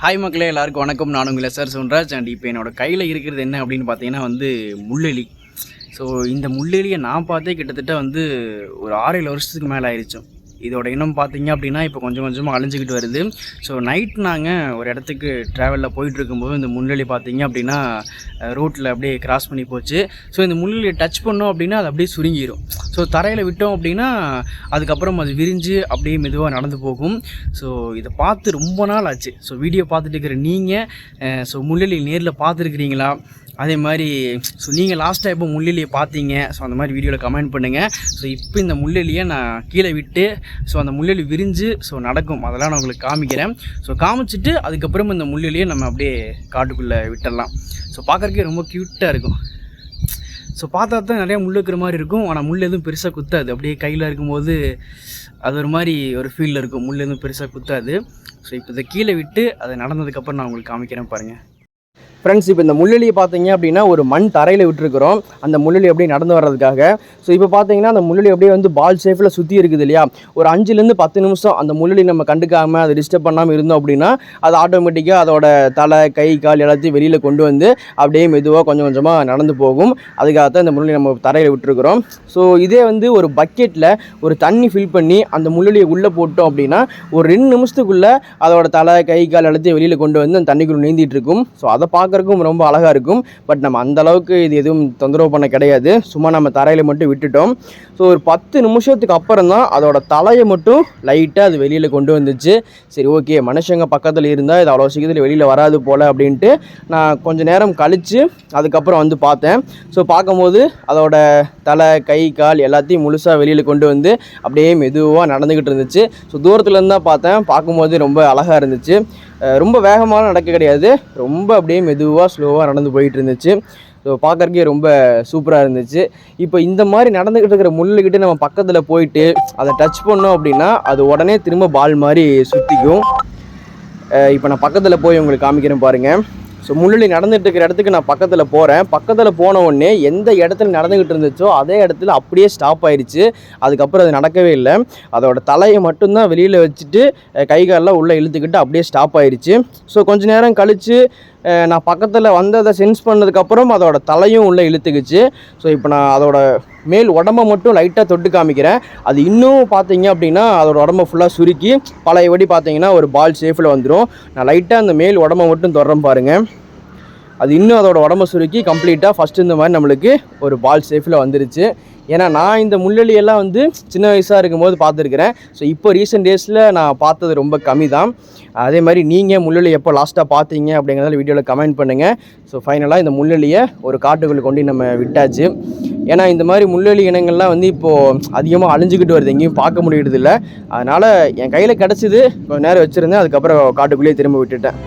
Hi மக்களே எல்லாருக்கும் வணக்கம். நான் உங்களை சார் சொல்கிறாஜ் அண்ட் இப்போ என்னோடய கையில் இருக்கிறது என்ன அப்படின்னு பார்த்தீங்கன்னா வந்து முள்ளெலி. ஸோ இந்த முள்ளெலியை நான் பார்த்தே கிட்டத்தட்ட வந்து ஒரு ஆறு ஏழு வருஷத்துக்கு மேலே ஆயிடுச்சு இதோட இனம் பார்த்தீங்க அப்படின்னா இப்போ கொஞ்சம் கொஞ்சமாக அழிஞ்சிக்கிட்டு வருது. ஸோ நைட் நாங்கள் ஒரு இடத்துக்கு ட்ராவலில் போயிட்டு இருக்கும்போது இந்த முள்ளெலி பார்த்தீங்க அப்படின்னா ரோட்டில் அப்படியே கிராஸ் பண்ணி போச்சு. ஸோ இந்த முள்ளெலியை டச் பண்ணோம் அப்படின்னா அது அப்படியே சுருங்கிடும் ஸோ தரையில் விட்டோம் அப்படின்னா அதுக்கப்புறம் அது விரிஞ்சு அப்படியே மெதுவாக நடந்து போகும். ஸோ இதை பார்த்து ரொம்ப நாள் ஆச்சு. ஸோ வீடியோ பார்த்துட்டு இருக்கிற நீங்கள் ஸோ முள்ளலி நேரில் பார்த்துருக்கிறீங்களா? அதே மாதிரி ஸோ நீங்கள் லாஸ்ட்டாக எப்போ முள்ளெலியை பார்த்தீங்க? ஸோ அந்த மாதிரி வீடியோவில் கமெண்ட் பண்ணுங்கள் ஸோ இப்போ இந்த முள்ளெலியை நான் கீழே விட்டு ஸோ அந்த முள்ளெலி விரிஞ்சு ஸோ நடக்கும். அதெல்லாம் நான் உங்களுக்கு காமிக்கிறேன். ஸோ காமிச்சிட்டு அதுக்கப்புறம் இந்த முள்ளெலியை நம்ம அப்படியே காட்டுக்குள்ளே விட்டுடலாம் ஸோ பார்க்குறக்கே ரொம்ப க்யூட்டாக இருக்கும். ஸோ பார்த்தா தான் நிறையா முள் இருக்கிற மாதிரி இருக்கும். ஆனால் முள் எதுவும் பெருசாக குத்தாது. அப்படியே கையில் இருக்கும்போது அது ஒரு மாதிரி ஒரு ஃபீலில் இருக்கும். முள் எதுவும் பெருசாக குத்தாது. ஸோ இப்போ இதை கீழே விட்டு அதை நடந்ததுக்கப்புறம் நான் உங்களுக்கு காமிக்கிறேன் பாருங்கள் ஃப்ரெண்ட்ஸ் இப்போ இந்த முள்ளெலியை பார்த்தீங்க அப்படின்னா ஒரு மண் தரையில் விட்டுருக்குறோம். அந்த முள்ளெலி அப்படியே நடந்து வர்றதுக்காக. ஸோ இப்போ பார்த்தீங்கன்னா அந்த முள்ளெலி அப்படியே வந்து பால் சேஃபில் சுற்றி இருக்குது இல்லையா? ஒரு அஞ்சுலேருந்து பத்து நிமிஷம் அந்த முள்ளெலி நம்ம கண்டுக்காமல் அதை டிஸ்டர்ப் பண்ணாமல் இருந்தோம் அப்படின்னா அது ஆட்டோமேட்டிக்காக அதோட தலை கை கால் எல்லாத்தையும் வெளியில் கொண்டு வந்து அப்படியே மெதுவாக கொஞ்சம் கொஞ்சமாக நடந்து போகும். அதுக்காக தான் இந்த முள்ளெலி நம்ம தரையில் விட்டுருக்குறோம். ஸோ இதே வந்து ஒரு பக்கெட்டில் ஒரு தண்ணி ஃபில் பண்ணி அந்த முள்ளெலியை உள்ளே போட்டோம் அப்படின்னா ஒரு ரெண்டு நிமிஷத்துக்குள்ளே அதோட தலை கை கால் எல்லாத்தையும் வெளியில் கொண்டு வந்து அந்த தண்ணிக்குள்ளே நீந்திட்டு இருக்கும். ஸோ அதை பார்க்க பார்க்குறக்கும் ரொம்ப அழகாக இருக்கும். பட் நம்ம அந்த அளவுக்கு இது எதுவும் தொந்தரவு பண்ண கிடையாது. சும்மா நம்ம தரையில் மட்டும் விட்டுட்டோம். ஸோ ஒரு பத்து நிமிஷத்துக்கு அப்புறம் தான் அதோட தலையை மட்டும் லைட்டாக அது வெளியில் கொண்டு வந்துச்சு. சரி ஓகே மனுஷங்க பக்கத்தில் இருந்தால் இது அவ்வளோ சீக்கிரத்தில் வெளியில் வராது போல் அப்படின்ட்டு நான் கொஞ்ச நேரம் கழித்து அதுக்கப்புறம் வந்து பார்த்தேன். ஸோ பார்க்கும்போது அதோட தலை கை கால் எல்லாத்தையும் முழுசாக வெளியில் கொண்டு வந்து அப்படியே மெதுவாக நடந்துக்கிட்டு இருந்துச்சு. ஸோ தூரத்துலேருந்து தான் பார்த்தேன். பார்க்கும்போது ரொம்ப அழகாக இருந்துச்சு. ரொம்ப வேகமாக நடக்க கிடையாது. ரொம்ப அப்படியே மெதுவாக ஸ்லோவாக நடந்து போயிட்டு இருந்துச்சு. ஸோ பார்க்கறக்கே ரொம்ப சூப்பராக இருந்துச்சு. இப்போ இந்த மாதிரி நடந்துக்கிட்டு இருக்கிற முள்ளுக்கிட்ட நம்ம பக்கத்தில் போயிட்டு அதை டச் பண்ணோம் அப்படின்னா அது உடனே திரும்ப பால் மாதிரி சுற்றிக்கும் இப்போ நான் பக்கத்தில் போய் உங்களுக்கு காமிக்கிறேன் பாருங்கள் ஸோ முள்ளி நடந்துட்டு இருக்கிற இடத்துக்கு நான் பக்கத்தில் போகிறேன் பக்கத்தில் போன உடனே எந்த இடத்துல நடந்துக்கிட்டு இருந்துச்சோ அதே இடத்துல அப்படியே ஸ்டாப் ஆயிடுச்சு அதுக்கப்புறம் அது நடக்கவே இல்லை. அதோட தலையை மட்டும்தான் வெளியில் வச்சுட்டு கை காலெல்லாம் உள்ளே இழுத்துக்கிட்டு அப்படியே ஸ்டாப் ஆயிடுச்சு ஸோ கொஞ்ச நேரம் கழித்து நான் பக்கத்தில் வந்ததை சென்ஸ் பண்ணதுக்கப்புறம் அதோட தலையும் உள்ளே இழுத்துக்குச்சு. ஸோ இப்போ நான் அதோட மேல் உடம்ப மட்டும் லைட்டாக தொட்டு காமிக்கிறேன். அது இன்னும் பார்த்தீங்க அப்படின்னா அதோட உடம்ப ஃபுல்லாக சுருக்கி பழைய படி பார்த்தீங்கன்னா ஒரு பால் ஷேஃபில் வந்துடும் நான் லைட்டாக அந்த மேல் உடம்ப மட்டும் தொடறேன் பாருங்கள் அது இன்னும் அதோட உடம்ப சுருக்கி கம்ப்ளீட்டாக ஃபஸ்ட்டு இந்த மாதிரி நம்மளுக்கு ஒரு பால் ஷேஃபில் வந்துருச்சு. ஏன்னா நான் இந்த முள்ளெலியெல்லாம் வந்து சின்ன வயசாக இருக்கும்போது பார்த்துருக்குறேன். ஸோ இப்போ ரீசெண்ட் டேஸில் நான் பார்த்தது ரொம்ப கம்மி தான் அதே மாதிரி நீங்கள் முள்ளெலி எப்போ லாஸ்ட்டாக பார்த்தீங்க அப்படிங்கிறதால வீடியோவில் கமெண்ட் பண்ணுங்கள் ஸோ ஃபைனலாக இந்த முள்ளெலியை ஒரு காட்டுக்குள்ளே கொண்டு நம்ம விட்டாச்சு. ஏன்னா இந்த மாதிரி முள்ளெலி இனங்கள்லாம் வந்து இப்போது அதிகமாக அழிஞ்சிக்கிட்டு வருது. எங்கேயும் பார்க்க முடியறதில்ல. அதனால் என் கையில் கிடச்சிது கொஞ்சம் நேரம் வச்சுருந்தேன். அதுக்கப்புறம் காட்டுக்குள்ளேயே திரும்ப விட்டுட்டேன்.